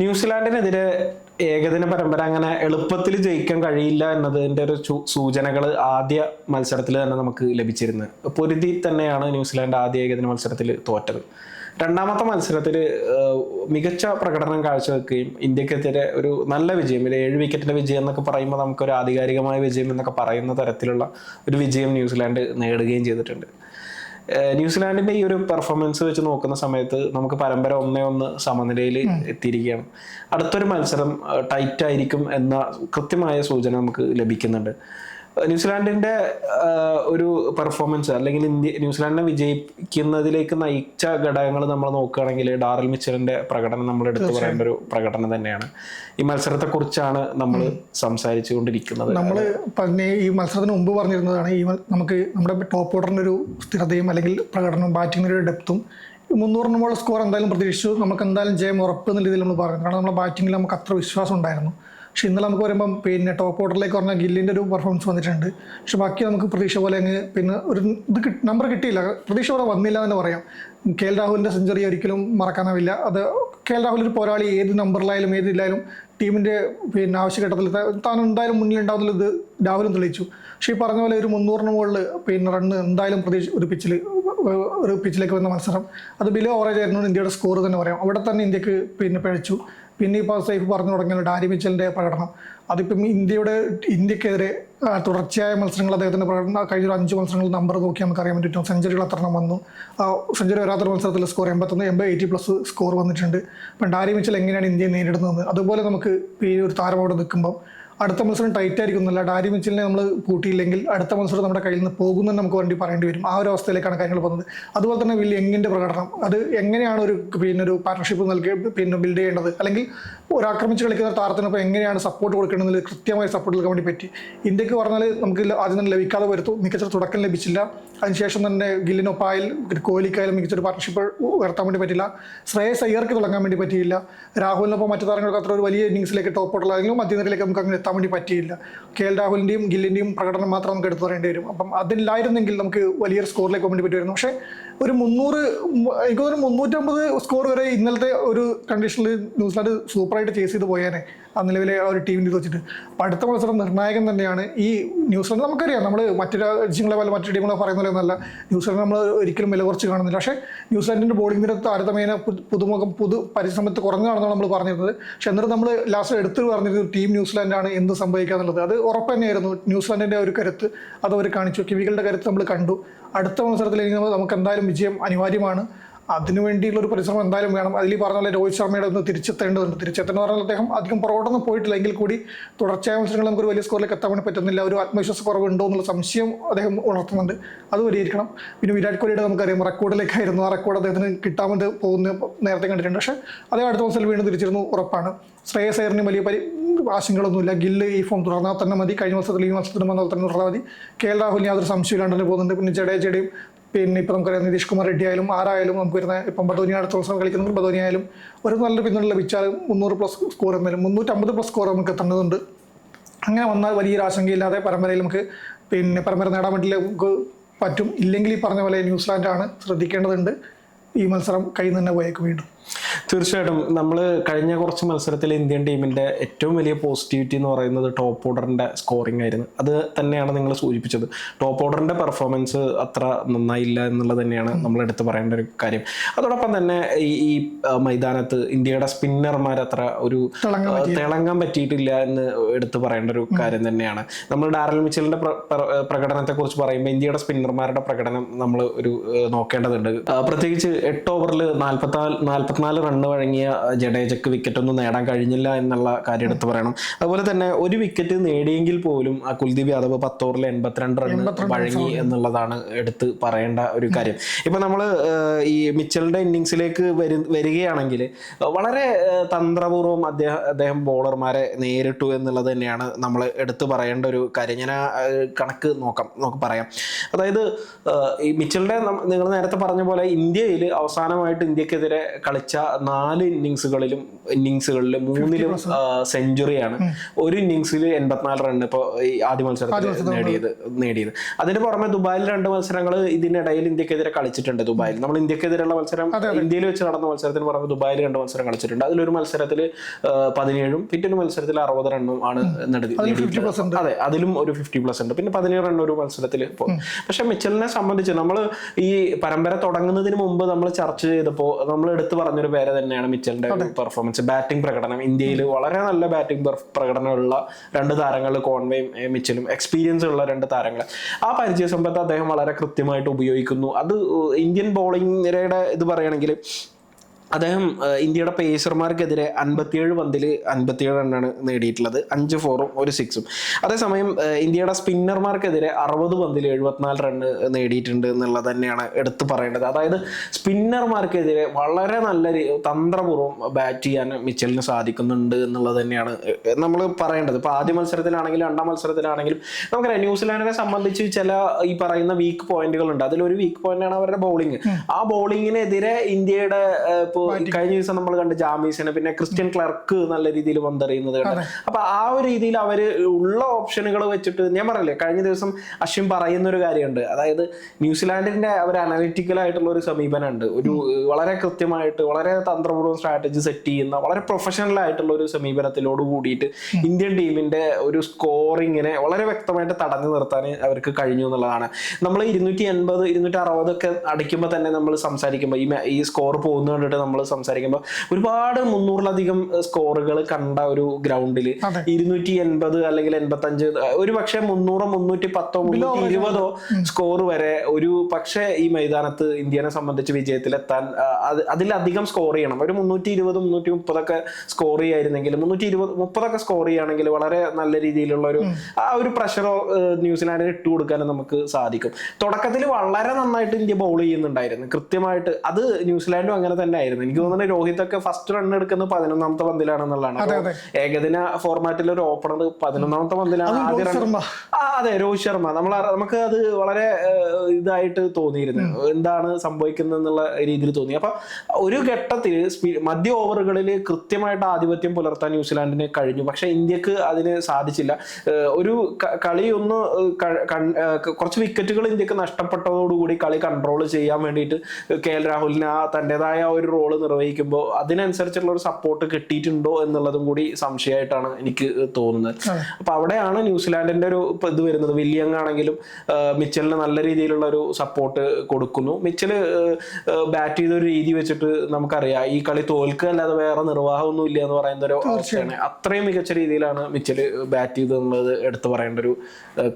ന്യൂസിലാൻഡിനെതിരെ ഏകദിന പരമ്പര അങ്ങനെ എളുപ്പത്തിൽ ജയിക്കാൻ കഴിയില്ല എന്നതിന്റെ ഒരു സൂചനകൾ ആദ്യ മത്സരത്തിൽ തന്നെ നമുക്ക് ലഭിച്ചിരുന്നത്. പൊരുതി തന്നെയാണ് ന്യൂസിലാൻഡ് ആദ്യ ഏകദിന മത്സരത്തിൽ തോറ്റത്. രണ്ടാമത്തെ മത്സരത്തിൽ മികച്ച പ്രകടനം കാഴ്ചവെക്കുകയും ഇന്ത്യക്കെതിരെ ഒരു നല്ല വിജയം ഒരു ഏഴ് വിക്കറ്റിന്റെ വിജയം എന്നൊക്കെ പറയുമ്പോൾ നമുക്കൊരു ആധികാരികമായ വിജയം എന്നൊക്കെ പറയുന്ന തരത്തിലുള്ള ഒരു വിജയം ന്യൂസിലാൻഡ് നേടുകയും ചെയ്തിട്ടുണ്ട്. ന്യൂസിലാൻഡിന്റെ ഈ ഒരു പെർഫോമൻസ് വെച്ച് നോക്കുന്ന സമയത്ത് നമുക്ക് പരമ്പര ഒന്നേ ഒന്ന് സമനിലയിൽ എത്തിയിരിക്കുകയാണ്. അടുത്തൊരു മത്സരം ടൈറ്റ് ആയിരിക്കും എന്ന കൃത്യമായ സൂചന നമുക്ക് ലഭിക്കുന്നുണ്ട്. ന്യൂസിലാൻഡിന്റെ ഒരു പെർഫോമൻസ് അല്ലെങ്കിൽ ഇന്ത്യ ന്യൂസിലാൻഡിനെ വിജയിക്കുന്നതിലേക്ക് നയിച്ച ഘടകങ്ങൾ നമ്മൾ നോക്കുകയാണെങ്കിൽ ഡാറൽ മിച്ചലിന്റെ പ്രകടനം നമ്മൾ എടുത്തു പറയേണ്ട ഒരു പ്രകടനം തന്നെയാണ്. ഈ മത്സരത്തെ കുറിച്ചാണ് നമ്മൾ സംസാരിച്ചു കൊണ്ടിരിക്കുന്നത് നമ്മൾ പറഞ്ഞ ഈ മത്സരത്തിന് മുമ്പ് പറഞ്ഞിരുന്നതാണ് ഈ നമുക്ക് നമ്മുടെ ടോപ്പ് ഓർഡറിന്റെ ഒരു സ്ഥിരതയും അല്ലെങ്കിൽ പ്രകടനം ബാറ്റിംഗിന് ഒരു ഡെപ്തും മുന്നൂറിന് മുകളിൽ സ്കോർ എന്തായാലും പ്രതീക്ഷിച്ചു. നമുക്ക് എന്തായാലും ജയം ഉറപ്പ് എന്ന രീതിയിൽ നമ്മൾ പറഞ്ഞു. കാരണം നമ്മുടെ ബാറ്റിങ്ങിൽ നമുക്ക് അത്ര വിശ്വാസം ഉണ്ടായിരുന്നു. പക്ഷെ ഇന്നലെ നമുക്ക് പറയുമ്പം പിന്നെ ടോപ്പ് ഓർഡറിലേക്ക് പറഞ്ഞ ഗില്ലിന്റെ ഒരു പെർഫോമൻസ് വന്നിട്ടുണ്ട്. പക്ഷെ ബാക്കി നമുക്ക് പ്രതീക്ഷ പോലെ അങ്ങ് പിന്നെ ഒരു ഇത് നമ്പർ കിട്ടിയില്ല. പ്രതീക്ഷ പോലെ വന്നില്ല എന്ന് പറയാം. കെ എൽ രാഹുലിന്റെ സെഞ്ചുറി ഒരിക്കലും മറക്കാനാവില്ല. അത് കെ എൽ രാഹുൽ ഒരു പോരാളി ഏത് നമ്പറിലായാലും ഏതിലായാലും ടീമിന്റെ പിന്നെ ആവശ്യഘട്ടത്തിൽ താൻ എന്തായാലും ഇത് രാഹുലും തെളിയിച്ചു. പക്ഷേ ഈ പറഞ്ഞ പോലെ ഒരു മുന്നൂറിന് മുകളിൽ പിന്നെ റണ്ണ് എന്തായാലും പ്രതീക്ഷ ഒരു പിച്ചിൽ ഒരു പിച്ചിലേക്ക് വന്ന മത്സരം. അത് ബിലോ ഓവറേജ് ആയിരുന്നു ഇന്ത്യയുടെ സ്കോർ തന്നെ പറയാം. അവിടെ തന്നെ ഇന്ത്യയ്ക്ക് പിന്നെ പിഴച്ചു. പിന്നെ ഇപ്പോൾ സൈഫ് പറഞ്ഞു തുടങ്ങിയ ഡാരി മിച്ചലിന്റെ പ്രകടനം. അതിപ്പം ഇന്ത്യയുടെ ഇന്ത്യക്കെതിരെ തുടർച്ചയായ മത്സരങ്ങൾ അദ്ദേഹത്തിന്റെ പ്രകടനം കഴിഞ്ഞ ഒരു അഞ്ച് മത്സരങ്ങൾ നമ്പർ നോക്കി നമുക്ക് അറിയാൻ പറ്റും സെഞ്ചുറികൾ അത്രണം വന്നു. സെഞ്ചുറി വരാത്തൊരു മത്സരത്തിൽ സ്കോർ എൺപത്തൊന്ന് എൺപത് എയ്റ്റി പ്ലസ് സ്കോർ വന്നിട്ടുണ്ട്. അപ്പം ഡാരി മിച്ചൽ എങ്ങനെയാണ് ഇന്ത്യയെ നേരിടുന്നത്? അതുപോലെ നമുക്ക് ഈ ഒരു താരം അവിടെ നിൽക്കുമ്പോൾ അടുത്ത മത്സരം ടൈറ്റ് ആയിരിക്കും. എന്നല്ല ഡാരി മിച്ചിലിനെ നമ്മൾ കൂട്ടിയില്ലെങ്കിൽ അടുത്ത മത്സരം നമ്മുടെ കയ്യിൽ നിന്ന് പോകുമെന്ന് നമുക്ക് വേണ്ടി പറയേണ്ടി വരും. ആ ഒരു അവസ്ഥയിലേക്കാണ് കാര്യങ്ങൾ പോകുന്നത്. അതുപോലെ തന്നെ വില്ല് എങ്ങിന്റെ പ്രകടനം? അത് എങ്ങനെയാണ് ഒരു പിന്നെ ഒരു പാർട്ണർഷിപ്പ് നൽകി പിന്നെ ബിൽഡ് ചെയ്യേണ്ടത്? അല്ലെങ്കിൽ ഒരു ആക്രമിച്ച് കളിക്കുന്ന താരത്തിനൊപ്പം എങ്ങനെയാണ് സപ്പോർട്ട് കൊടുക്കേണ്ടത് കൃത്യമായി സപ്പോർട്ട് നൽകാൻ വേണ്ടി പറ്റി? ഇന്ത്യയ്ക്ക് പറഞ്ഞാൽ നമുക്ക് ആദ്യം തന്നെ ലഭിക്കാതെ വരുത്തു മികച്ച തുടക്കം ലഭിച്ചില്ല. അതിനുശേഷം തന്നെ ഗില്ലിനൊപ്പായാൽ കോഹ്ലിക്കായാലും മികച്ചൊരു പാർട്ണർഷിപ്പ് ഉയർത്താൻ വേണ്ടി പറ്റില്ല. ശ്രേയസ് അയ്യർക്ക് തുടങ്ങാൻ വേണ്ടി പറ്റിയില്ല. രാഹുലിനൊപ്പം മറ്റു താരങ്ങൾക്ക് അത്ര ഒരു വലിയ ഇന്നിങ്സിലേക്ക് ടോപ്പ് ഓട്ടുള്ള അല്ലെങ്കിൽ മധ്യനിരയിലേക്ക് നമുക്ക് അങ്ങനെ എത്താൻ വേണ്ടി പറ്റിയില്ല. കെ എൽ രാഹുലിന്റെയും ഗില്ലിന്റെയും പ്രകടനം മാത്രം നമുക്ക് എടുത്തു പറയേണ്ടി വരും. അപ്പം അതില്ലായിരുന്നെങ്കിൽ നമുക്ക് വലിയൊരു സ്കോറിലേക്ക് വേണ്ടി പറ്റുമായിരുന്നു. പക്ഷേ ഒരു മുന്നൂറ് എനിക്ക് തോന്നുന്നു മുന്നൂറ്റമ്പത് സ്കോർ വരെ ഇന്നലത്തെ ഒരു കണ്ടീഷനിൽ ന്യൂസിലാൻഡ് സൂപ്പറായിട്ട് ചേസ് ചെയ്ത് പോയേനെ. നിലവിലെ ആ ഒരു ടീമിന്റെ ഇത് വെച്ചിട്ട് അപ്പം അടുത്ത മത്സരം നിർണായകം തന്നെയാണ് ഈ ന്യൂസിലാൻഡ് നമുക്കറിയാം. നമ്മൾ മറ്റു രാജ്യങ്ങളെ പോലെ മറ്റു ടീമുകളെ പറയുന്ന പോലെ ന്യൂസിലാൻഡ് നമ്മൾ ഒരിക്കലും വില കുറച്ച് കാണുന്നില്ല. പക്ഷേ ന്യൂസിലാൻഡിന്റെ ബോളിംഗ് നിരത്ത് താരതമ്യേന പുതുമുഖം പുതു പരിശ്രമത്തിൽ കുറഞ്ഞതാണെന്നാണ് നമ്മൾ പറഞ്ഞിരുന്നത്. പക്ഷേ എന്നിട്ട് നമ്മൾ ലാസ്റ്റ് എടുത്തു പറഞ്ഞിരുന്നത് ടീം ന്യൂസിലാൻഡാണ് എന്ത് സംഭവിക്കുക എന്നുള്ളത് അത് ഉറപ്പ് തന്നെയായിരുന്നു. ന്യൂസിലാൻഡിന്റെ ഒരു കരുത്ത് അത് അവർ കാണിച്ചു. കിവികളുടെ കരുത്ത് നമ്മൾ കണ്ടു. അടുത്ത മത്സരത്തിൽ നമുക്ക് എന്തായാലും വിജയം അനിവാര്യമാണ്. അതിനു വേണ്ടിയുള്ള ഒരു പരിശ്രമം എന്തായാലും വേണം. അതിൽ പറഞ്ഞ പോലെ രോഹിത് ശർമ്മയുടെ ഒന്ന് തിരിച്ചെത്തേണ്ടതുണ്ട്. തിരിച്ചെത്തുന്ന പറഞ്ഞാൽ അദ്ദേഹം അധികം പുറകോട്ടൊന്നും പോയിട്ടില്ല. എങ്കിൽ കൂടി തുടർച്ചയായ മത്സരങ്ങൾ നമുക്ക് ഒരു വലിയ സ്കോറിലേക്ക് എത്താൻ വേണ്ടി പറ്റുന്നില്ല. ഒരു ആത്മവിശ്വാസ കുറവുണ്ടോ എന്നുള്ള സംശയം അദ്ദേഹം ഉണർത്തുന്നുണ്ട്. അത് പരിഹരിക്കണം പിന്നെ വിരാട് കോഹ്ലിയുടെ നമുക്കറിയാം റെക്കോർഡിലേക്കായിരുന്നു ആ റെക്കോർഡ് അദ്ദേഹത്തിന് കിട്ടാൻ വേണ്ടി പോകുന്ന നേരത്തെ കണ്ടിട്ടുണ്ട്. പക്ഷേ അതേ അടുത്ത മത്സരം വീണ്ടും തിരിച്ചിരുന്നു ഉറപ്പാണ്. ശ്രേയസ് അയ്യറിന് വലിയ പരി ആശങ്കകളൊന്നുമില്ല. ഗില്ല് ഈ ഫോം തുടർന്നാൽ തന്നെ മതി. കഴിഞ്ഞ മത്സരത്തിൽ ഈ മത്സരത്തിന് വന്നാൽ തന്നെ തുടർന്നാൽ മതി. കെ എൽ രാഹുലിന് യാതൊരു സംശയമില്ലാണ്ട് പോകുന്നുണ്ട്. പിന്നെ ജഡേജയുടെയും പിന്നെ ഇപ്പം നമുക്കറിയാം നിതീഷ് കുമാർ റെഡ്ഡി ആയാലും ആരായാലും നമുക്ക് വരുന്ന ഇപ്പം ബദോനി അടുത്ത ദിവസം കളിക്കുന്ന ബദോനി ആയാലും ഒരു നല്ല പിന്തുണ ലഭിച്ചാൽ മുന്നൂറ് പ്ലസ് സ്കോർ എന്നാലും മുന്നൂറ്റമ്പത് പ്ലസ് സ്കോർ നമുക്ക് എത്തേണ്ടതുണ്ട്. അങ്ങനെ വന്നാൽ വലിയൊരു ആശങ്കയില്ലാതെ പരമ്പരയിൽ നമുക്ക് പിന്നെ പരമ്പര നേടാൻ വേണ്ടി നമുക്ക് പറ്റും. ഇല്ലെങ്കിൽ ഈ പറഞ്ഞ പോലെ ന്യൂസിലാൻഡാണ് ശ്രദ്ധിക്കേണ്ടതുണ്ട്. ഈ മത്സരം കയ്യിൽ നിന്ന് തന്നെ പോയേക്കും വീണ്ടും. തീർച്ചയായിട്ടും. നമ്മൾ കഴിഞ്ഞ കുറച്ച് മത്സരത്തിൽ ഇന്ത്യൻ ടീമിന്റെ ഏറ്റവും വലിയ പോസിറ്റിവിറ്റി എന്ന് പറയുന്നത് ടോപ്പ് ഓർഡറിന്റെ സ്കോറിംഗ് ആയിരുന്നു. അത് തന്നെയാണ് നിങ്ങൾ സൂചിപ്പിച്ചത്. ടോപ്പ് ഓർഡറിന്റെ പെർഫോമൻസ് അത്ര നന്നായില്ല എന്നുള്ളത് തന്നെയാണ് നമ്മൾ എടുത്തു പറയേണ്ട ഒരു കാര്യം. അതോടൊപ്പം തന്നെ ഈ ഈ മൈതാനത്ത് ഇന്ത്യയുടെ സ്പിന്നർമാർ അത്ര ഒരു തിളങ്ങാൻ പറ്റിയിട്ടില്ല എന്ന് എടുത്തു പറയേണ്ട ഒരു കാര്യം തന്നെയാണ്. നമ്മൾ ഡാരൽ മിച്ചലിന്റെ പ്ര- പ്ര- പ്രകടനത്തെ കുറിച്ച് പറയുമ്പോൾ ഇന്ത്യയുടെ സ്പിന്നർമാരുടെ പ്രകടനം നമ്മൾ ഒരു നോക്കേണ്ടതുണ്ട്. പ്രത്യേകിച്ച് എട്ട് ഓവറിൽ നാൽപ്പത്തിനാല് നാൽപ്പത്തിനാല് റണ്ണ് വഴങ്ങിയ ജഡേജക്ക് വിക്കറ്റൊന്നും നേടാൻ കഴിഞ്ഞില്ല എന്നുള്ള കാര്യം എടുത്ത് പറയണം. അതുപോലെ തന്നെ ഒരു വിക്കറ്റ് നേടിയെങ്കിൽ പോലും ആ കുൽദീപ് യാദവ് പത്ത് ഓവറിൽ എൺപത്തിരണ്ട് റണ്ണ് വഴങ്ങി എന്നുള്ളതാണ് എടുത്ത് പറയേണ്ട ഒരു കാര്യം. ഇപ്പൊ നമ്മൾ ഈ മിച്ചലിന്റെ ഇന്നിങ്സിലേക്ക് വരു വരികയാണെങ്കിൽ വളരെ തന്ത്രപൂർവം അദ്ദേഹം അദ്ദേഹം ബോളർമാരെ നേരിട്ടു എന്നുള്ളത് തന്നെയാണ് നമ്മൾ എടുത്തു പറയേണ്ട ഒരു കാര്യം. ഞാൻ കണക്ക് നോക്കാം നമുക്ക് പറയാം. അതായത് ഈ മിച്ചലിന്റെ നിങ്ങൾ നേരത്തെ പറഞ്ഞ പോലെ ഇന്ത്യയിൽ അവസാനമായിട്ട് ഇന്ത്യക്കെതിരെ കളിച്ച കളിച്ച നാല് ഇന്നിങ്സുകളിലും ഇന്നിങ്സുകളിൽ മൂന്നിലും സെഞ്ചുറിയാണ്. ഒരു ഇന്നിങ്സിൽ എൺപത്തിനാല് റൺ ഇപ്പോൾ ഈ ആദ്യ മത്സരത്തിൽ നേടിയത് നേടിയത്. അതിന് പുറമെ ദുബായിൽ രണ്ട് മത്സരങ്ങൾ ഇതിനിടയിൽ ഇന്ത്യക്കെതിരെ കളിച്ചിട്ടുണ്ട് ദുബായിൽ. നമ്മൾ ഇന്ത്യക്കെതിരെയുള്ള മത്സരം ഇന്ത്യയിൽ വെച്ച് നടന്ന മത്സരത്തിന് പുറമെ ദുബായിൽ രണ്ട് മത്സരം കളിച്ചിട്ടുണ്ട്. അതിലൊരു മത്സരത്തിൽ പതിനേഴും പിറ്റൊരു മത്സരത്തിൽ അറുപത് റണ്ണും ആണ് നേടി- അതെ അതിലും ഒരു ഫിഫ്റ്റി പ്ലസ് ഉണ്ട്. പിന്നെ പതിനേഴ് റൺ ഒരു മത്സരത്തിൽ പോകും പക്ഷെ മിച്ചലിനെ സംബന്ധിച്ച് നമ്മൾ ഈ പരമ്പര തുടങ്ങുന്നതിന് മുമ്പ് നമ്മൾ ചർച്ച ചെയ്തപ്പോൾ നമ്മൾ എടുത്തു പറഞ്ഞൊരു പേര് തന്നെയാണ് മിച്ചലിന്റെ പെർഫോമൻസ് ബാറ്റിംഗ് പ്രകടനം. ഇന്ത്യയിൽ വളരെ നല്ല ബാറ്റിംഗ് പ്രകടനമുള്ള രണ്ട് താരങ്ങൾ കോൺവേയും മിച്ചലും എക്സ്പീരിയൻസ് ഉള്ള രണ്ട് താരങ്ങൾ. ആ പരിചയ സമ്പത്ത് അദ്ദേഹം വളരെ കൃത്യമായിട്ട് ഉപയോഗിക്കുന്നു. അത് ഇന്ത്യൻ ബോളിംഗിന്റെ ഇത് പറയുകയാണെങ്കിൽ അദ്ദേഹം ഇന്ത്യയുടെ പേസർമാർക്കെതിരെ അൻപത്തിയേഴ് പന്തിൽ അൻപത്തിയേഴ് റണ്ണാണ് നേടിയിട്ടുള്ളത്. അഞ്ച് ഫോറും ഒരു സിക്സും. അതേസമയം ഇന്ത്യയുടെ സ്പിന്നർമാർക്കെതിരെ അറുപത് പന്തിൽ എഴുപത്തിനാല് റണ്ണ് നേടിയിട്ടുണ്ട് എന്നുള്ളത് തന്നെയാണ് എടുത്തു പറയേണ്ടത്. അതായത് സ്പിന്നർമാർക്കെതിരെ വളരെ നല്ല തന്ത്രപൂർവം ബാറ്റ് ചെയ്യാൻ മിച്ചലിന് സാധിക്കുന്നുണ്ട് എന്നുള്ളത് തന്നെയാണ് നമ്മൾ പറയേണ്ടത്. ഇപ്പോൾ ആദ്യ മത്സരത്തിലാണെങ്കിലും രണ്ടാം മത്സരത്തിലാണെങ്കിലും നമുക്കറിയാം ന്യൂസിലാൻഡിനെ സംബന്ധിച്ച് ചില ഈ പറയുന്ന വീക്ക് പോയിന്റുകളുണ്ട് അതിലൊരു വീക്ക് പോയിന്റാണ് അവരുടെ ബൗളിംഗ് ആ ബൗളിങ്ങിനെതിരെ ഇന്ത്യയുടെ ഏഹ്, ഇപ്പോ കഴിഞ്ഞ ദിവസം നമ്മൾ കണ്ട ജാമീസിനെ പിന്നെ ക്രിസ്ത്യൻ ക്ലർക്ക് നല്ല രീതിയിൽ വന്നറിയുന്നത് കണ്ട്. അപ്പൊ ആ ഒരു രീതിയിൽ അവർ ഉള്ള ഓപ്ഷനുകൾ വെച്ചിട്ട് ഞാൻ പറയില്ലേ കഴിഞ്ഞ ദിവസം അശ്വിൻ പറയുന്ന ഒരു കാര്യമുണ്ട്. അതായത് ന്യൂസിലാൻഡിന്റെ ഒരു അനലിറ്റിക്കൽ ആയിട്ടുള്ള ഒരു സമീപനമുണ്ട്. ഒരു വളരെ കൃത്യമായിട്ട് വളരെ തന്ത്രപൂർവം സ്ട്രാറ്റജി സെറ്റ് ചെയ്യുന്ന വളരെ പ്രൊഫഷണൽ ആയിട്ടുള്ള ഒരു സമീപനത്തിലോട് കൂടിയിട്ട് ഇന്ത്യൻ ടീമിന്റെ ഒരു സ്കോറിങ്ങിനെ വളരെ വ്യക്തമായിട്ട് തടഞ്ഞു നിർത്താൻ അവർക്ക് കഴിഞ്ഞു എന്നുള്ളതാണ്. നമ്മൾ ഇരുന്നൂറ്റി എൺപത് ഇരുന്നൂറ്റി അറുപതൊക്കെ അടിക്കുമ്പോൾ തന്നെ നമ്മൾ സംസാരിക്കുമ്പോൾ ഈ ഈ സ്കോർ പോകുന്ന കണ്ടിട്ട് നമ്മൾ സംസാരിക്കുമ്പോൾ ഒരുപാട് മുന്നൂറിലധികം സ്കോറുകൾ കണ്ട ഒരു ഗ്രൗണ്ടിൽ. ഇരുന്നൂറ്റി എൺപത് അല്ലെങ്കിൽ എൺപത്തി അഞ്ച് ഒരു പക്ഷേ മുന്നൂറോ മുന്നൂറ്റി പത്തോ മുന്നൂറ്റി ഇരുപതോ സ്കോർ വരെ ഒരു പക്ഷേ ഈ മൈതാനത്ത് ഇന്ത്യനെ സംബന്ധിച്ച് വിജയത്തിലെത്താൻ അതിലധികം സ്കോർ ചെയ്യണം. ഒരു മുന്നൂറ്റി ഇരുപത് മുന്നൂറ്റി മുപ്പതൊക്കെ സ്കോർ ചെയ്യായിരുന്നെങ്കിൽ മുന്നൂറ്റി ഇരുപത് മുപ്പതൊക്കെ സ്കോർ ചെയ്യുകയാണെങ്കിൽ വളരെ നല്ല രീതിയിലുള്ള ഒരു ആ ഒരു പ്രഷറോ ന്യൂസിലാൻഡിന് ഇട്ട് കൊടുക്കാനും നമുക്ക് സാധിക്കും. തുടക്കത്തിൽ വളരെ നന്നായിട്ട് ഇന്ത്യ ബൗൾ ചെയ്യുന്നുണ്ടായിരുന്നു. കൃത്യമായിട്ട് അത് ന്യൂസിലാൻഡും അങ്ങനെ തന്നെ ആയിരുന്നു. എനിക്ക് തോന്നുന്നത് രോഹിത് ഒക്കെ ഫസ്റ്റ് റൺ എടുക്കുന്നത് പതിനൊന്നാമത്തെ പന്തിലാണെന്നുള്ളതാണ്. ഏകദിന ഫോർമാറ്റിൽ ഒരു ഓപ്പണർ പതിനൊന്നാമത്തെ പന്തിലാണ് ആദ്യ റൺ അതെ രോഹിത് ശർമ്മ. നമ്മൾ നമുക്ക് അത് വളരെ ഇതായിട്ട് തോന്നിയിരുന്നു. എന്താണ് സംഭവിക്കുന്നത് എന്നുള്ള രീതിയിൽ തോന്നി. അപ്പൊ ഒരു ഘട്ടത്തിൽ മധ്യ ഓവറുകളിൽ കൃത്യമായിട്ട് ആധിപത്യം പുലർത്താൻ ന്യൂസിലാൻഡിന് കഴിഞ്ഞു. പക്ഷെ ഇന്ത്യയ്ക്ക് അതിന് സാധിച്ചില്ല. ഒരു കളി ഒന്ന് കുറച്ച് വിക്കറ്റുകൾ ഇന്ത്യയ്ക്ക് നഷ്ടപ്പെട്ടതോടുകൂടി കളി കൺട്രോൾ ചെയ്യാൻ വേണ്ടിയിട്ട് കെ എൽ രാഹുലിന് ആ തന്റെതായ ഒരു റോൾ നിർവഹിക്കുമ്പോൾ അതിനനുസരിച്ചുള്ള ഒരു സപ്പോർട്ട് കിട്ടിയിട്ടുണ്ടോ എന്നുള്ളതും കൂടി സംശയമായിട്ടാണ് എനിക്ക് തോന്നുന്നത്. അപ്പൊ അവിടെയാണ് ന്യൂസിലാൻഡിന്റെ ഒരു ഇത് വരുന്നത്. വില്യങ് ആണെങ്കിലും മിച്ചലിന് നല്ല രീതിയിലുള്ള ഒരു സപ്പോർട്ട് കൊടുക്കുന്നു. മിച്ചൽ ബാറ്റ് ചെയ്ത ഒരു രീതി വെച്ചിട്ട് നമുക്കറിയാം. ഈ കളി തോൽക്കുക അല്ലാതെ വേറെ നിർവാഹമൊന്നും ഇല്ല എന്ന് പറയുന്ന ഒരു അവസ്ഥയാണ്. അത്രയും മികച്ച രീതിയിലാണ് മിച്ചൽ ബാറ്റ് ചെയ്തെന്നുള്ളത് എടുത്തു പറയേണ്ട ഒരു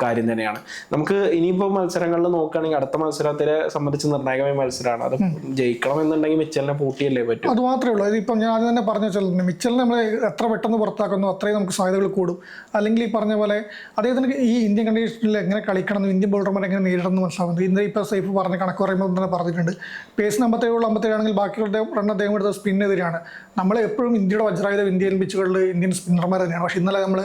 കാര്യം തന്നെയാണ്. നമുക്ക് ഇനിയിപ്പോൾ മത്സരങ്ങളിൽ നോക്കുകയാണെങ്കിൽ അടുത്ത മത്സരത്തിലെ സംബന്ധിച്ച് നിർണായകമായ മത്സരമാണ്. അത് ജയിക്കണം എന്നുണ്ടെങ്കിൽ മിച്ചലിനെ പൂട്ടിയല്ലേ പറ്റും? അത് മാത്രമേ ഉള്ളൂ. ഇതിപ്പം ഞാൻ ആദ്യം തന്നെ പറഞ്ഞു വെച്ചാൽ മിച്ചലിനെ നമ്മൾ എത്ര പെട്ടെന്ന് പുറത്താക്കുന്നു അത്രയും നമുക്ക് സാധ്യതകൾ കൂടും. അല്ലെങ്കിൽ ഈ പറഞ്ഞ പോലെ അദ്ദേഹത്തിന് ഈ ഇന്ത്യൻ കണ്ടീഷനിൽ എങ്ങനെ കളിക്കണം എന്ന് ഇന്ത്യൻ ബോളർമാർ എങ്ങനെ നേരിടണം എന്ന് മനസ്സിലാവുന്നത് ഇന്ത്യ ഇപ്പോൾ സേഫ് പറഞ്ഞ കണക്ക് പറയുമ്പോൾ തന്നെ പറഞ്ഞിട്ടുണ്ട്. പേസ് അമ്പത്തേഴ് അമ്പത്തേഴ് ആണെങ്കിൽ ബാക്കിയുള്ള റൺ അദ്ദേഹം എടുത്ത സ്പിന്നെതിരാണ് നമ്മൾ എപ്പോഴും ഇന്ത്യയുടെ വജ്രായുധ ഇന്ത്യൻ പിച്ചുകളിൽ ഇന്ത്യൻ സ്പിന്നർമാർ തന്നെയാണ്. പക്ഷേ ഇന്നലെ നമ്മൾ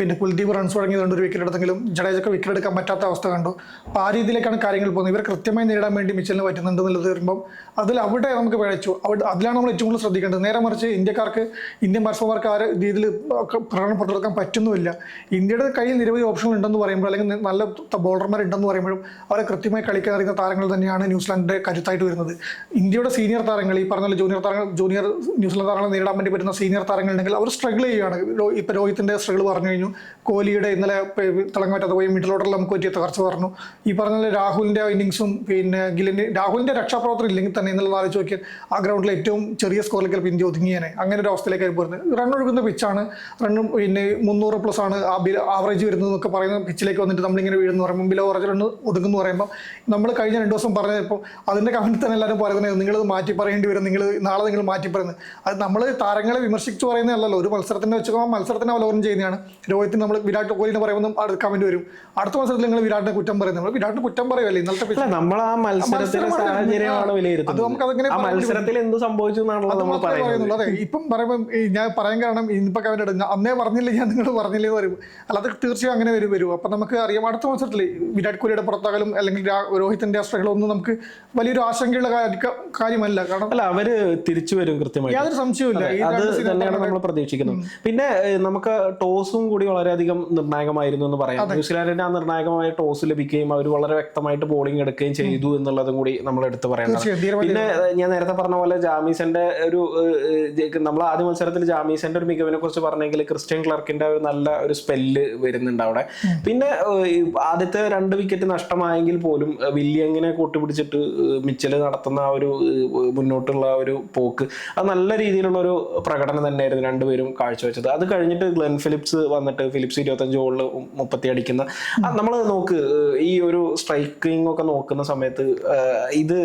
പിന്നെ കുൽദീപ് റൺസ് തുടങ്ങിയതുകൊണ്ട് ഒരു വിക്കറ്റ് എടുത്തെങ്കിലും ജഡേജൊക്കെ വിക്കറ്റ് എടുക്കാൻ പറ്റാത്ത അവസ്ഥ കണ്ടു. അപ്പോൾ ആ രീതിയിലേക്കാണ് കാര്യങ്ങൾ പോകുന്നത്. ഇവർ കൃത്യമായി നേടാൻ വേണ്ടി മിച്ചലിന് പറ്റുന്നുണ്ട് എന്നുള്ളത് വരുമ്പം അതിൽ അവിടെ നമുക്ക് പിഴച്ചു. അവിടെ അതിലാണ് നമ്മൾ ഏറ്റവും കൂടുതൽ ശ്രദ്ധിക്കേണ്ടത്. നേരെ മറിച്ച് ഇന്ത്യക്കാർക്ക് ഇന്ത്യൻ ബാറ്റ്സ്മാർക്ക് ആ രീതിയിൽ പ്രകടനം പുറത്തെടുക്കാൻ പറ്റുന്നുമില്ല. ഇന്ത്യയുടെ കയ്യിൽ നിരവധി ഓപ്ഷനുകൾ ഉണ്ടെന്ന് പറയുമ്പോൾ അല്ലെങ്കിൽ നല്ല ബോളർമാർ ഉണ്ടെന്ന് പറയുമ്പോഴും അവരെ കൃത്യമായി കളിക്കാൻ അറിയുന്ന താരങ്ങൾ തന്നെയാണ് ന്യൂസിലാൻഡിന്റെ കരുത്തായിട്ട് വരുന്നത്. ഇന്ത്യയുടെ സീനിയർ താരങ്ങൾ ഈ പറഞ്ഞ ജൂനിയർ താരങ്ങൾ ജൂനിയർ ന്യൂസിലാൻഡ് താരങ്ങളെ നേരിടാൻ വേണ്ടി പറ്റുന്ന സീനിയർ താരങ്ങൾ ഉണ്ടെങ്കിൽ അവർ സ്ട്രഗിൾ ചെയ്യുകയാണ്. ഇപ്പോൾ ഇപ്പൊ രോഹിത്തിന്റെ സ്ട്രഗിൾ പറഞ്ഞു കഴിഞ്ഞു. കോഹ്ലിയുടെ ഇന്നലെ തിളങ്ങാൻ പറ്റാത്ത പോയി മിഡിൽ ഓർഡറിൽ നമുക്ക് പറ്റിയ തകർച്ച പറഞ്ഞു. ഈ പറഞ്ഞ രാഹുലിന്റെ ഇന്നിങ്സും പിന്നെ ഗില്ലിന്റെ രാഹുലിന്റെ രക്ഷാപ്രവർത്തനം ഇല്ലെങ്കിൽ തന്നെ ഇന്നലെ ആലോചിച്ച് നോക്കിയാൽ ആ ഗ്രൗണ്ടിൽ ഏറ്റവും ചെറിയ സ്കോറിൽ ചിലപ്പോൾ ഇന്ത്യ ഒതുങ്ങിയേനെ. അങ്ങനെ ഒരു അവസ്ഥയിലേക്ക് പോരുന്നത് റൺ ഒഴുകുന്ന പിച്ചാണ് റണ്ണും പിന്നെ മുന്നൂറ് പ്ലസ് ആണ് ആവറേജ് വരുന്നത് എന്നൊക്കെ പറയുന്ന പിച്ചിലേക്ക് വന്നിട്ട് നമ്മളിങ്ങനെ വീഴുന്നു. പറയുമ്പോൾ ബിലോ ആവറേജ് റണ്ണ് ഒതുങ്ങുന്നു പറയുമ്പോൾ നമ്മൾ കഴിഞ്ഞ രണ്ട് ദിവസം പറഞ്ഞപ്പോൾ അതിന്റെ കമന്റ് തന്നെ എല്ലാവരും പറയുന്നത് നിങ്ങൾ മാറ്റി പറയേണ്ടി വരും നിങ്ങൾ നാളെ നിങ്ങൾ മാറ്റി പറയുന്നത്. അത് നമ്മൾ താരങ്ങളെ വിമർശിച്ച് പറയുന്നതല്ലല്ലോ ഒരു മത്സരത്തിന്റെ വെച്ച് മത്സരത്തിനെ അവലോകനം ചെയ്യുന്നതാണ്. രോഹിത്തിന് നമ്മൾ വിരാട് കോഹ്ലിനെ പറയുമ്പോൾ അടുത്ത കമന്റ് വരും. അടുത്ത മത്സരത്തിൽ നിങ്ങൾ വിരാടിനെ കുറ്റം പറയുന്നത്. നമ്മൾ വിരാടിനെ കുറ്റം പറയുമല്ലേ ഇന്നലത്തെ അല്ല നമ്മൾ ആ മത്സരത്തിലെ സാഹചര്യമാണ് വിലയിരുത്തുന്നത്. നമുക്കതെങ്ങനെ മത്സരത്തിൽ എന്ത് സംഭവിച്ചു എന്നാണല്ലോ നമ്മൾ പറയുന്നത്. പറയുന്നുള്ളൂ. അതെ ഇപ്പം പറയുമ്പോൾ ഞാൻ പറയാൻ കാരണം ഇന്നിപ്പോൾ കമന്റ് ഇടുന്ന അന്നേ പറഞ്ഞില്ല ഞാൻ നിങ്ങൾ പറഞ്ഞില്ലേ എന്ന് പറയും. അല്ലാതെ തീർച്ചയായും അങ്ങനെ വരും വരും. അപ്പം നമുക്ക് അറിയാം അടുത്ത മത്സരത്തിൽ വിരാട് കോഹ്ലിയുടെ പുറത്താകലും അല്ലെങ്കിൽ രോഹിത്തിന്റെ അസ്ട്രകളോ ഒന്നും നമുക്ക് വലിയൊരു ആശങ്കയുള്ള കാര്യമല്ല. കാരണം അല്ല അവർ തിരിച്ചു വരും കൃത്യമായി യാതൊരു സംശയവുമില്ല. അത് തന്നെയാണ് നമ്മൾ പ്രതീക്ഷിക്കുന്നത്. പിന്നെ നമുക്ക് ടോസും കൂടി വളരെയധികം നിർണായകമായിരുന്നു എന്ന് പറയാം. ന്യൂസിലാൻഡിന്റെ ആ നിർണായകമായ ടോസ് ലഭിക്കുകയും അവർ വളരെ വ്യക്തമായിട്ട് ബോളിംഗ് എടുക്കുകയും ചെയ്തു എന്നുള്ളതും കൂടി നമ്മൾ എടുത്തു പറയേണ്ടത് പിന്നെ ഞാൻ നേരത്തെ പറഞ്ഞ പോലെ ജാമീസന്റെ ഒരു നമ്മൾ ആദ്യ മത്സരത്തിൽ ജാമീസന്റെ ഒരു മികവിനെ കുറിച്ച് പറഞ്ഞെങ്കിൽ ക്രിസ്ത്യൻ ക്ലർക്കിന്റെ ഒരു നല്ല ഒരു സ്പെല്ല് വരുന്നുണ്ട് അവിടെ. പിന്നെ ആദ്യത്തെ രണ്ട് വിക്കറ്റ് നഷ്ടമായെങ്കിൽ പോലും വില്യങ്ങിനെ കൂട്ടുപിടിച്ചിട്ട് മിച്ചൽ മിച്ചൽ നടത്തുന്ന ആ ഒരു മുന്നോട്ടുള്ള ആ ഒരു പോക്ക് അത് നല്ല രീതിയിലുള്ള ഒരു പ്രകടനം തന്നെയായിരുന്നു രണ്ടുപേരും കാഴ്ചവെച്ചത്. അത് കഴിഞ്ഞിട്ട് ഗ്ലെൻ ഫിലിപ്സ് വന്നിട്ട് ഫിലിപ്സ് ഇരുപത്തഞ്ച് ഗോളിൽ മുപ്പത്തി അടിക്കുന്ന നമ്മൾ നോക്ക് ഈ ഒരു സ്ട്രൈക്കിംഗ് ഒക്കെ നോക്കുന്ന സമയത്ത് ഇത്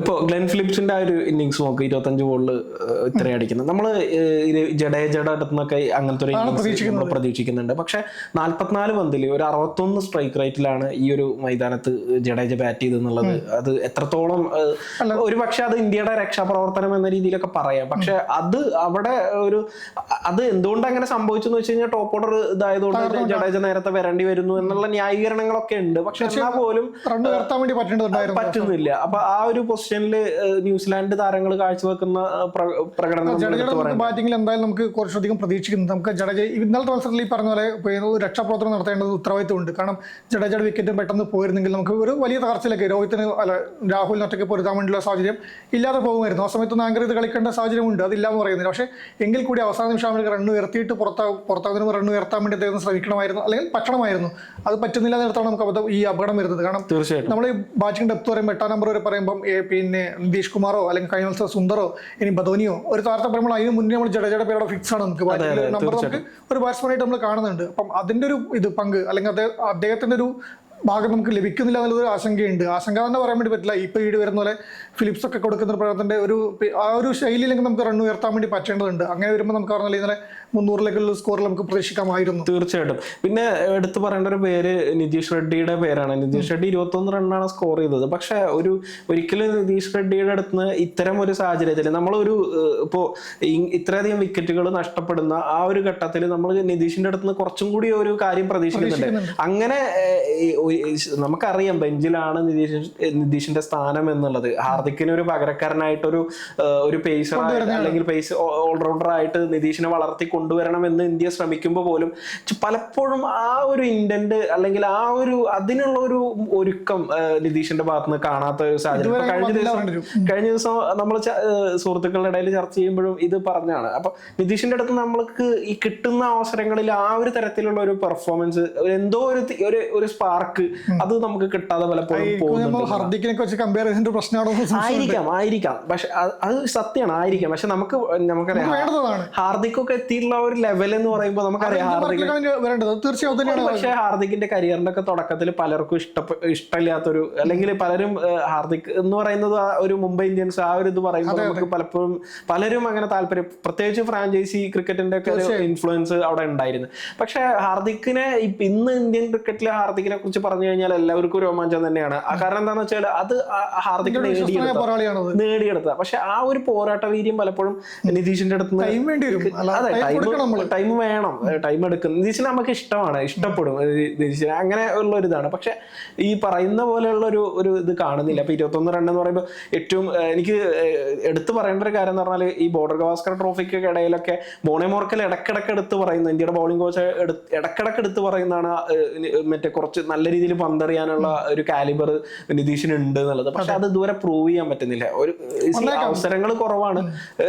ഇപ്പോൾ ഗ്ലെൻ ഫിലിപ്സിന്റെ ആ ഒരു ഇന്നിങ്സ് നോക്ക് ഇരുപത്തഞ്ച് ഗോളിൽ ഇത്രയും അടിക്കുന്നത് നമ്മൾ ജഡേജയുടെ അടുത്ത് നിന്നൊക്കെ അങ്ങനത്തെ ഒരു ഇന്നിങ്സ് നമ്മൾ പ്രതീക്ഷിക്കുന്നുണ്ട്. പക്ഷെ നാല്പത്തിനാല് പന്തിൽ ഒരു അറുപത്തൊന്ന് സ്ട്രൈക്ക് റേറ്റിലാണ് ഈ ഒരു മൈതാനത്ത് ജഡേജ ബാറ്റ് ചെയ്തെന്നുള്ളത് അത് എത്രത്തോളം ഒരു പക്ഷെ അത് ഇന്ത്യയുടെ രക്ഷാപ്രവർത്തനം എന്ന രീതിയിലൊക്കെ പറയാം. പക്ഷെ അത് അവിടെ ഒരു അത് എന്തുകൊണ്ട് അങ്ങനെ സംഭവിച്ചു എന്ന് വെച്ച് കഴിഞ്ഞാൽ ടോപ്പ് ഓർഡർ ഇതായതുകൊണ്ട് ജഡേജ നേരത്തെ വരേണ്ടി വരുന്നു എന്നുള്ള ന്യായീകരണങ്ങളൊക്കെ ഉണ്ട്. പക്ഷെ എന്നാൽ പോലും പറ്റുന്നില്ല. അപ്പൊ ആ ഒരു പൊസിഷനിൽ ന്യൂസിലാൻഡ് താരങ്ങൾ കാഴ്ചവെക്കുന്ന പ്രകടനം ബാറ്റിംഗിൽ എന്തായാലും നമുക്ക് കുറച്ചധികം പ്രതീക്ഷിക്കുന്നു. നമുക്ക് ജഡേജ ഇന്നലത്തെ മത്സരത്തിൽ ഈ പറഞ്ഞ പോലെ രക്ഷാപ്രവർത്തനം നടത്തേണ്ടത് ഉത്തരവാദിത്തമുണ്ട് കാരണം ജഡേജയുടെ വിക്കറ്റ് പെട്ടെന്ന് പോയിരുന്നെങ്കിൽ നമുക്ക് ഒരു വലിയ തകർച്ചയിലേക്ക് രോഹിത്തിന് അല്ല രാഹുലിന് ഒറ്റയ്ക്ക് പൊരുതാൻ വേണ്ടിയുള്ള സാഹചര്യം ഇല്ലാതെ പോകുമായിരുന്നു. ആ സമയത്ത് ആങ്കർ ഇത് കളിക്കേണ്ട സാഹചര്യമുണ്ട്. അതില്ലാന്ന് പറയുന്നില്ല. പക്ഷേ എങ്കിൽ കൂടി അവസാന നിമിഷം അവർക്ക് റൺ ഉയർത്തിയിട്ട് പുറത്താ പുറത്താകുന്ന റൺ ഉയർത്താൻ വേണ്ടി അദ്ദേഹം ശ്രമിക്കണമായിരുന്നു. അല്ലെങ്കിൽ പറ്റണമായിരുന്നു. അത് പറ്റുന്നില്ല എന്നിടത്താണ് നമുക്ക് അബദ്ധം ഈ അപകടം വരുന്നത്. കാരണം തീർച്ചയായിട്ടും. നമ്മൾ ഈ ബാറ്റിംഗ് ഡെപ്ത് പറയുമ്പോൾ എട്ടാം നമ്പർ വരെ പറയുമ്പോൾ പിന്നെ നിതീഷ് കുമാറോ അല്ലെങ്കിൽ കഴിഞ്ഞ മത്സരം സുന്ദറോ ഇനി ബദോനിയോ ഒരു താരത്തെ പറയുമ്പോൾ അതിന് മുന്നേ നമ്മൾ ജഡേജയുടെ പേരുടെ ഫിക്സ് ആണ് നമുക്ക് ബാറ്റിംഗ് നമ്പർ നമുക്ക് ഒരു ബാറ്റ്സ്മാനായിട്ട് നമ്മൾ കാണുന്നുണ്ട്. അപ്പം അതിന്റെ ഒരു ഇത് പങ്ക് അല്ലെങ്കിൽ അദ്ദേഹം അദ്ദേഹത്തിന്റെ ഒരു ഭാഗം നമുക്ക് ലഭിക്കുന്നില്ല എന്നുള്ളൊരു ആശങ്കയുണ്ട്. ആശങ്ക എന്ന് പറയാൻ വേണ്ടി പറ്റില്ല. ഇപ്പൊ ഈട് വരുന്ന പോലെ ഫിലിപ്സ് ഒക്കെ കൊടുക്കുന്ന പ്രകടനത്തിന്റെ ഒരു ആ ഒരു ശൈലിയിലെങ്കിൽ നമുക്ക് റൺ ഉയർത്താൻ വേണ്ടി പറ്റേണ്ടതുണ്ട്. അങ്ങനെ വരുമ്പോൾ നമുക്ക് പറഞ്ഞാൽ ഇന്നലെ മുന്നൂറിലേക്കുള്ള സ്കോറിൽ നമുക്ക് പ്രതീക്ഷിക്കാമായിരുന്നു. തീർച്ചയായിട്ടും. പിന്നെ എടുത്തു പറയേണ്ട ഒരു പേര് നിതീഷ് റെഡ്ഡിയുടെ പേരാണ്. നിതീഷ് റെഡ്ഡി ഇരുപത്തൊന്ന് റണ്ണാണ് സ്കോർ ചെയ്തത്. പക്ഷെ ഒരു ഒരിക്കലും നിതീഷ് റെഡ്ഡിയുടെ അടുത്ത് നിന്ന് ഇത്തരം ഒരു സാഹചര്യത്തിൽ നമ്മളൊരു ഇപ്പോൾ ഇപ്പോ ഇത്രയധികം വിക്കറ്റുകൾ നഷ്ടപ്പെടുന്ന ആ ഒരു ഘട്ടത്തിൽ നമ്മൾ നിതീഷിന്റെ അടുത്ത് നിന്ന് കുറച്ചും കൂടി ഒരു കാര്യം പ്രതീക്ഷിക്കുന്നുണ്ട്. അങ്ങനെ നമുക്കറിയാം ബെഞ്ചിലാണ് നിതീഷ് നിതീഷിന്റെ സ്ഥാനം എന്നുള്ളത്. ഹാർദിക്കിന് ഒരു പകരക്കാരനായിട്ടൊരു ഒരു പേസർ അല്ലെങ്കിൽ പേസ് ഓൾറൗണ്ടർ ആയിട്ട് നിതീഷിനെ വളർത്തി കൊണ്ടുവരണം എന്ന് ഇന്ത്യ ശ്രമിക്കുമ്പോൾ പോലും പലപ്പോഴും ആ ഒരു ഇന്റന്റ് അല്ലെങ്കിൽ ആ ഒരു അതിനുള്ള ഒരു ഒരുക്കം നിതീഷിന്റെ ഭാഗത്ത് നിന്ന് കാണാത്ത ഒരു സാഹചര്യം. കഴിഞ്ഞ ദിവസം കഴിഞ്ഞ ദിവസം നമ്മൾ സുഹൃത്തുക്കളുടെ ഇടയിൽ ചർച്ച ചെയ്യുമ്പോഴും ഇത് പറഞ്ഞാണ് അപ്പൊ നിതീഷിന്റെ അടുത്ത് നമ്മൾക്ക് ഈ കിട്ടുന്ന അവസരങ്ങളിൽ ആ ഒരു തരത്തിലുള്ള ഒരു പെർഫോമൻസ് എന്തോ ഒരു ഒരു ഒരു അത് നമുക്ക് കിട്ടാതെ പലപ്പോഴും ഹർദിക്കിനൊക്കെ വെച്ച് കമ്പയർ ചെയ്തിട്ട് പ്രശ്നമാണോ ആയിരിക്കാം ആയിരിക്കാം. പക്ഷെ അത് സത്യമാണ് ആയിരിക്കാം. പക്ഷെ നമുക്ക് നമുക്കറിയാം ഹാർദിക് ഒക്കെ എത്തിയിട്ടുള്ള ഒരു ലെവൽ എന്ന് പറയുമ്പോൾ നമുക്കറിയാം ഹാർദിക് തീർച്ചയായും പക്ഷെ ഹാർദിക്കിന്റെ കരിയറിന്റെ ഒക്കെ തുടക്കത്തിൽ പലർക്കും ഇഷ്ട ഇഷ്ടമില്ലാത്തൊരു അല്ലെങ്കിൽ പലരും ഹാർദിക് എന്ന് പറയുന്നത് ഒരു മുംബൈ ഇന്ത്യൻസ് ആ ഒരു ഇത് പറയുമ്പോൾ നമുക്ക് പലപ്പോഴും പലരും അങ്ങനെ താല്പര്യം പ്രത്യേകിച്ച് ഫ്രാഞ്ചൈസി ക്രിക്കറ്റിന്റെ ഒക്കെ ഒരു ഇൻഫ്ലുവൻസ് അവിടെ ഉണ്ടായിരുന്നു. പക്ഷെ ഹാർദിക്കിനെ ഇന്ന് ഇന്ത്യൻ ക്രിക്കറ്റിലെ ഹാർദിക്കിനെ കുറിച്ച് പറഞ്ഞു കഴിഞ്ഞാൽ എല്ലാവർക്കും രോമാഞ്ചം തന്നെയാണ്. ആ കാരണം എന്താണെന്ന് വെച്ചാൽ അത് ഹാർദിക് നേടിയെടുത്ത നേടിയെടുത്ത. പക്ഷെ ആ ഒരു പോരാട്ട വീര്യം പലപ്പോഴും നിതീഷിന്റെ അടുത്ത് ടൈം വേണ്ടി വരും. അതെ ടൈം ടൈം വേണം. ടൈം എടുക്കും. നിതീഷിനെ നമുക്ക് ഇഷ്ടമാണ്. ഇഷ്ടപ്പെടും. നിതീഷിനെ. അങ്ങനെ ഉള്ള ഒരു ഇതാണ്. പക്ഷെ ഈ പറയുന്ന പോലെയുള്ള ഒരു ഒരു ഇത് കാണുന്നില്ല. അപ്പൊ ഇരുപത്തൊന്ന് റൺ എന്ന് പറയുമ്പോൾ ഏറ്റവും എനിക്ക് എടുത്തു പറയേണ്ട ഒരു കാര്യം എന്ന് പറഞ്ഞാൽ ഈ ബോർഡർ ഗവാസ്കർ ട്രോഫിക്ക് ഇടയിലൊക്കെ മോണെ മോർക്കൽ ഇടക്കിടക്ക് എടുത്ത് പറയുന്ന ഇന്ത്യയുടെ ബൗളിംഗ് കോച്ച് ഇടക്കിടക്ക് എടുത്ത് പറയുന്നതാണ് മറ്റേ കുറച്ച് നല്ല രീതിയിൽ പന്തെറിയാനുള്ള ഒരു കാലിബർ നിതീഷിന് ഉണ്ട് എന്നുള്ളത്. പക്ഷെ അത്. ഇതുവരെ പ്രൂവ് ചെയ്യാൻ പറ്റുന്നില്ല. ഒരു അവസരങ്ങൾ കുറവാണ്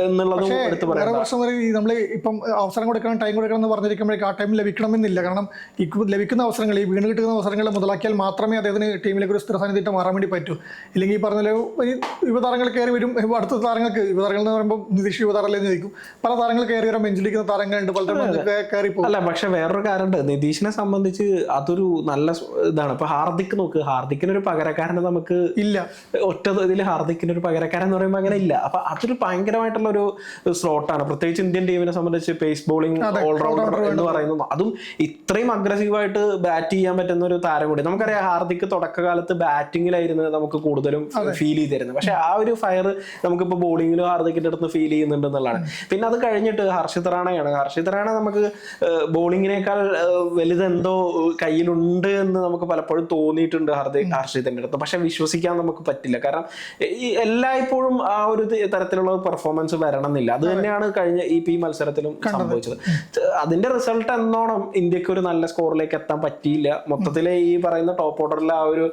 എന്നുള്ളത് എടുത്ത് പറയാം. പ്രശ്നം വരെ നമ്മൾ ഇപ്പം അവസരം കൊടുക്കണം ടൈം കൊടുക്കണം എന്ന് പറഞ്ഞിരിക്കുമ്പോഴേക്ക് ആ ടൈം ലഭിക്കണമെന്നില്ല. കാരണം ഈ ലഭിക്കുന്ന അവസരങ്ങൾ ഈ വീണ് കിട്ടുന്ന അവസരങ്ങൾ മുതലാക്കിയാൽ മാത്രമേ അദ്ദേഹത്തിന് ടീമിലേക്ക് ഒരു സ്ഥിര സാന്നിധ്യം മാറാൻ വേണ്ടി പറ്റൂ. ഇല്ലെങ്കിൽ ഈ പറഞ്ഞ പോലെ യുവതാരങ്ങൾ കയറി വരും അടുത്ത താരങ്ങൾക്ക് യുവതാരങ്ങൾ എന്ന് പറയുമ്പോൾ നിതീഷ് യുവതാരല്ലേ എന്ന് ചോദിക്കും. പല താരങ്ങൾ കയറി വരാൻ ബെഞ്ചിലിരിക്കുന്ന താരങ്ങളുണ്ട് പലരും കയറി പോകും. അല്ല പക്ഷെ വേറൊരു കാര്യമുണ്ട്. നിതീഷിനെ സംബന്ധിച്ച് അതൊരു നല്ല ഇതാണ്. അപ്പൊ ഹാർദിക് നോക്ക് ഹാർദിക്കിന് ഒരു പകരക്കാരനെ നമുക്ക് ഇല്ല. ഒറ്റ ഇതിൽ ഹാർദിക്കിന് ഒരു പകരക്കാരൻ എന്ന് പറയുമ്പോൾ അങ്ങനെ ഇല്ല. അപ്പൊ അതൊരു ഭയങ്കരമായിട്ടുള്ള ഒരു സ്ലോട്ടാണ്. പ്രത്യേകിച്ച് ഇന്ത്യൻ ടീമിനെ സംബന്ധിച്ച് പേസ് ബോളിംഗ് ഓൾറൗണ്ടർ എന്ന് പറയുന്നത് അതും ഇത്രയും അഗ്രസീവായിട്ട് ബാറ്റ് ചെയ്യാൻ പറ്റുന്ന ഒരു താരം കൂടി. നമുക്കറിയാം ഹാർദിക് തുടക്കകാലത്ത് ബാറ്റിങ്ങിലായിരുന്നു നമുക്ക് കൂടുതലും ഫീൽ ചെയ്തിരുന്നത്. പക്ഷെ ആ ഒരു ഫയർ നമുക്കിപ്പോൾ ബോളിങ്ങിലും ഹാർദിക്കിന്റെ അടുത്ത് ഫീൽ ചെയ്യുന്നുണ്ട് എന്നുള്ളതാണ്. പിന്നെ അത് കഴിഞ്ഞിട്ട് ഹർഷിത് റാണയാണ്. ഹർഷിത് റാണ നമുക്ക് ബോളിങ്ങിനേക്കാൾ വലുതെന്തോ കയ്യിലുണ്ട് എന്ന് നമുക്ക് പലപ്പോഴും തോന്നിയിട്ടുണ്ട് ഹർദിക് ഹർഷിത്തിന്റെ അടുത്ത്. പക്ഷെ വിശ്വസിക്കാൻ നമുക്ക് പറ്റില്ല. കാരണം ഈ എല്ലായ്പ്പോഴും ആ ഒരു തരത്തിലുള്ള പെർഫോമൻസ് വരണം എന്നില്ല അത്. തന്നെയാണ് കഴിഞ്ഞ ഈ പി മത്സരത്തിലും സംഭവിച്ചത്. അതിന്റെ റിസൾട്ട് എന്നോണം ഇന്ത്യയ്ക്ക് ഒരു നല്ല സ്കോറിലേക്ക് എത്താൻ പറ്റിയില്ല. മൊത്തത്തിലെ ഈ പറയുന്ന ടോപ്പ് ഓർഡറിലെ ആ ഒരു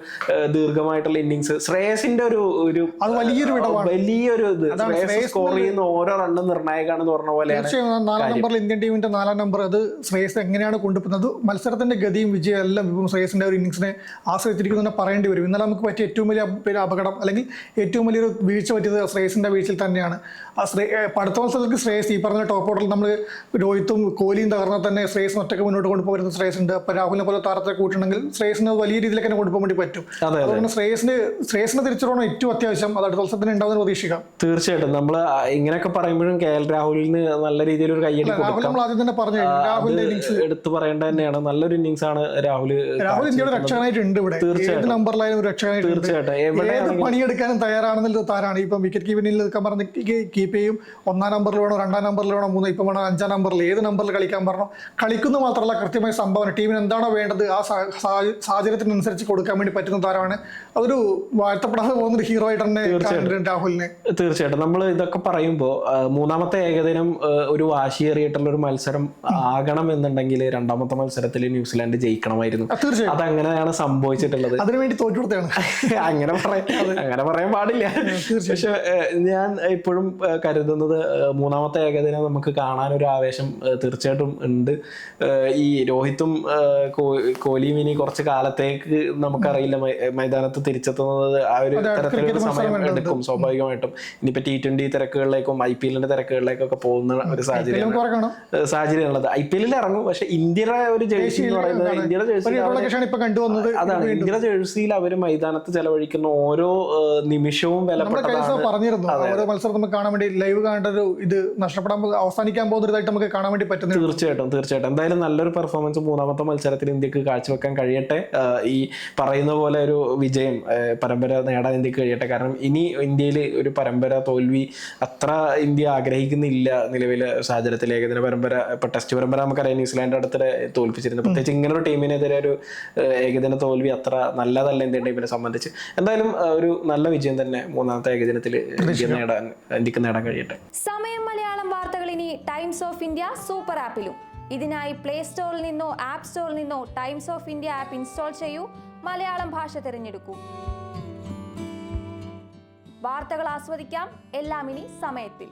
ദീർഘമായിട്ടുള്ള ഇന്നിങ്സ് ശ്രേയസിന്റെ ഒരു ഒരു വലിയൊരു വലിയൊരു ഇത്. ശ്രേയസ് സ്കോർ ചെയ്യുന്ന ഓരോ റണ്ണും നിർണായകമാണെന്ന് പറഞ്ഞ പോലെയാണ് നാലാം നമ്പറിൽ ഇന്ത്യൻ ടീമിന്റെ നാലാം നമ്പർ അത് ശ്രേയസ് എങ്ങനെയാണ് കൊണ്ടുപോകുന്നത്? മത്സരത്തിന്റെ ഗതിയും വിജയം എല്ലാം ഇപ്പം ശ്രേയസിന്റെ ഒരു ഇന്നിങ്സിനെ ആശ്രയിച്ചിരിക്കുന്നു പറയേണ്ടി വരും. ഇന്നലെ നമുക്ക് പറ്റിയ ഏറ്റവും വലിയ ഒരു അപകടം അല്ലെങ്കിൽ ഏറ്റവും വലിയൊരു വീഴ്ച പറ്റിയത് ശ്രേയസിന്റെ വീഴ്ചയിൽ തന്നെയാണ്. ആ ശ്രേ പടുത്ത മത്സരത്തിൽ ശ്രേയസ് ഈ പറഞ്ഞ ടോപ്പ് ഓർഡറിൽ നമ്മൾ രോഹിത്തും കോഹ്ലിയും തകർന്നാൽ തന്നെ ശ്രേയസ് ഒറ്റയ്ക്ക് മുന്നോട്ട് കൊണ്ടുപോകുന്ന ശ്രേയസ് ഉണ്ട് അപ്പോൾ രാഹുലിനെ പോലെ താരത്തെ കൂട്ടണമെങ്കിൽ ശ്രേയസിന് വലിയ രീതിയിലേക്ക് തന്നെ കൊണ്ടുപോകാൻ വേണ്ടി പറ്റും. അതെ അതെ. അതുകൊണ്ട് ശ്രേയസിന് ശ്രേയസിനെ തിരിച്ചുപോകണം ഏറ്റവും അത്യാവശ്യം. അത് അടുത്ത മത്സരത്തിന് ഉണ്ടാവുന്ന പ്രതീക്ഷിക്കാം. തീർച്ചയായിട്ടും. നമ്മൾ ഇങ്ങനെയൊക്കെ പറയുമ്പോഴും കെ എൽ രാഹുലിന് നല്ല രീതിയിലൊരു ഒരു കയ്യടി രാഹുൽ കൊടുക്കാം. നമ്മൾ ആദ്യം തന്നെ പറഞ്ഞു. രാഹുലിന്റെ എടുത്തു പറയേണ്ട തന്നെയാണ്. നല്ലൊരു ഇന്നിങ്സ് ആണ് രാഹുൽ രാഹുൽ ഇന്ത്യയുടെ രക്ഷകനായിട്ടുണ്ട് ഇവിടെ. ഏത് നമ്പറിലായാലും ഒരു രക്ഷകനായിട്ടുണ്ട്. ഏത് പണിയെടുക്കാനും തയ്യാറാണെന്നുള്ള താരാണ് ഇപ്പം വിക്കറ്റ് കീപ്പിനിൽ നിൽക്കാൻ പറഞ്ഞ കീപ്പ് ചെയ്യും. ഒന്നാം നമ്പറിൽ വേണോ രണ്ടാം നമ്പറിൽ വേണോ മൂന്ന് ഇപ്പം വേണോ അഞ്ചാം നമ്പറിൽ ഏത് നമ്പറിൽ കളിക്കാൻ പറഞ്ഞോ കളിക്കുന്ന മാത്രമല്ല കൃത്യമായ സംഭാവന. ടീമിന് എന്താണോ വേണ്ടത് ആ സാഹചര്യത്തിനനുസരിച്ച് കൊടുക്കാൻ വേണ്ടി പറ്റുന്ന താരമാണ്. അതൊരു വാഴ്ത്തപ്പെടാതെ പോകുന്ന ഒരു ഹീറോ ആയിട്ട് തന്നെ രാഹുലിനെ. തീർച്ചയായിട്ടും. നമ്മൾ ഇതൊക്കെ പറയുമ്പോൾ മൂന്നാമത്തെ ഏകദിനം ഒരു വാശിയേറിയിട്ടുള്ള ഒരു മത്സരം ആകണം എന്നുണ്ടെങ്കിൽ രണ്ടാമത്തെ മത്സരത്തിൽ ന്യൂസിലാൻഡ് ജയിക്കണമായിരുന്നു. ആ, അതങ്ങനെയാണ് സംഭവിച്ചിട്ടുള്ളത്. അതിനുവേണ്ടി തോറ്റു കൊടുത്താണ് അങ്ങനെ പറയാൻ അങ്ങനെ പറയാൻ പാടില്ല. പക്ഷെ ഞാൻ ഇപ്പോഴും കരുതുന്നത് മൂന്നാമത്തെ ഏകദിനം നമുക്ക് കാണാൻ ഒരു ആവേശം തീർച്ചയായിട്ടും ഉണ്ട്. ഈ രോഹിത്തും കോഹ്ലിയും ഇനി കുറച്ച് കാലത്തേക്ക് നമുക്കറിയില്ല. മൈതാനത്ത് തിരിച്ചെത്തുന്നത് ആ ഒരു തരത്തിലൊരു സമയം എടുക്കും സ്വാഭാവികമായിട്ടും. ഇനിയിപ്പോ ടി ട്വന്റി തിരക്കുകളിലേക്കും ഐ പി എല്ലിന്റെ തിരക്കുകളിലേക്കൊക്കെ പോകുന്ന ഒരു സാഹചര്യം സാഹചര്യം ഉള്ളത് ഐ പി എല്ലിൽ ഇറങ്ങും പക്ഷെ ഇന്ത്യയുടെ ഒരു ജേഴ്സി എന്ന് പറയുന്നത് ഇന്ത്യയുടെ ജേഴ്സി കണ്ടുവന്നത് അതാണ്. ഇന്ത്യ ജേഴ്സിയിൽ അവർ മൈതാനത്ത് ചെലവഴിക്കുന്ന ഓരോ നിമിഷവും പറഞ്ഞിരുന്നു. ഓരോ മത്സരം നമുക്ക് കാണാൻ വേണ്ടി ലൈവ് കാണേണ്ട ഒരു ഇത് നഷ്ടപ്പെടാൻ അവസാനിക്കാൻ പോകുന്ന ഇതായിട്ട് നമുക്ക് കാണാൻ വേണ്ടി പറ്റുന്നത് തീർച്ചയായിട്ടും തീർച്ചയായിട്ടും. എന്തായാലും നല്ലൊരു പെർഫോമൻസ് മൂന്നാമത്തെ മത്സരത്തിൽ ഇന്ത്യയ്ക്ക് കാഴ്ചവെക്കാൻ കഴിയട്ടെ. ഈ പറയുന്ന പോലെ ഒരു വിജയം പരമ്പര നേടാൻ ഇന്ത്യയ്ക്ക് കഴിയട്ടെ. കാരണം ഇനി ഇന്ത്യയിൽ ഒരു പരമ്പര തോൽവി അത്ര ഇന്ത്യ ആഗ്രഹിക്കുന്നില്ല നിലവിലെ സാഹചര്യത്തിൽ ഏകദിന പരമ്പര ഇപ്പൊ ടെസ്റ്റ് പരമ്പര നമുക്കറിയാം ന്യൂസിലാൻഡ് അടുത്തിടെ തോൽപ്പിച്ചിരുന്നു. പ്രത്യേകിച്ച് ഇങ്ങനെ ഒരു ടീമിനെതിരെ ഒരു ഏകദിന തോൽവി അത്ര നല്ലതല്ല ഇന്ത്യൻ ടീമിനെ സംബന്ധിച്ച്. എന്തായാലും ഒരു നല്ല വിജയം തന്നെ മൂന്നാമത്തെ ഏകദിനത്തിൽ ഇന്ത്യ നേടാൻ ഇന്ത്യയ്ക്ക് നേടാൻ കഴിയട്ടെ. സമയം മലയാളം വാർത്തകൾ ഇനി ടൈംസ് ഓഫ് ഇന്ത്യ സൂപ്പർ ആപ്പിലും. ഇതിനായി പ്ലേ സ്റ്റോറിൽ നിന്നോ ആപ്പ് സ്റ്റോറിൽ നിന്നോ Times of India app install ചെയ്യൂ. മലയാളം ഭാഷ തിരഞ്ഞെടുക്കൂ. വാർത്തകൾ ആസ്വദിക്കാം. എല്ലാം ഇനി സമയത്തിൽ.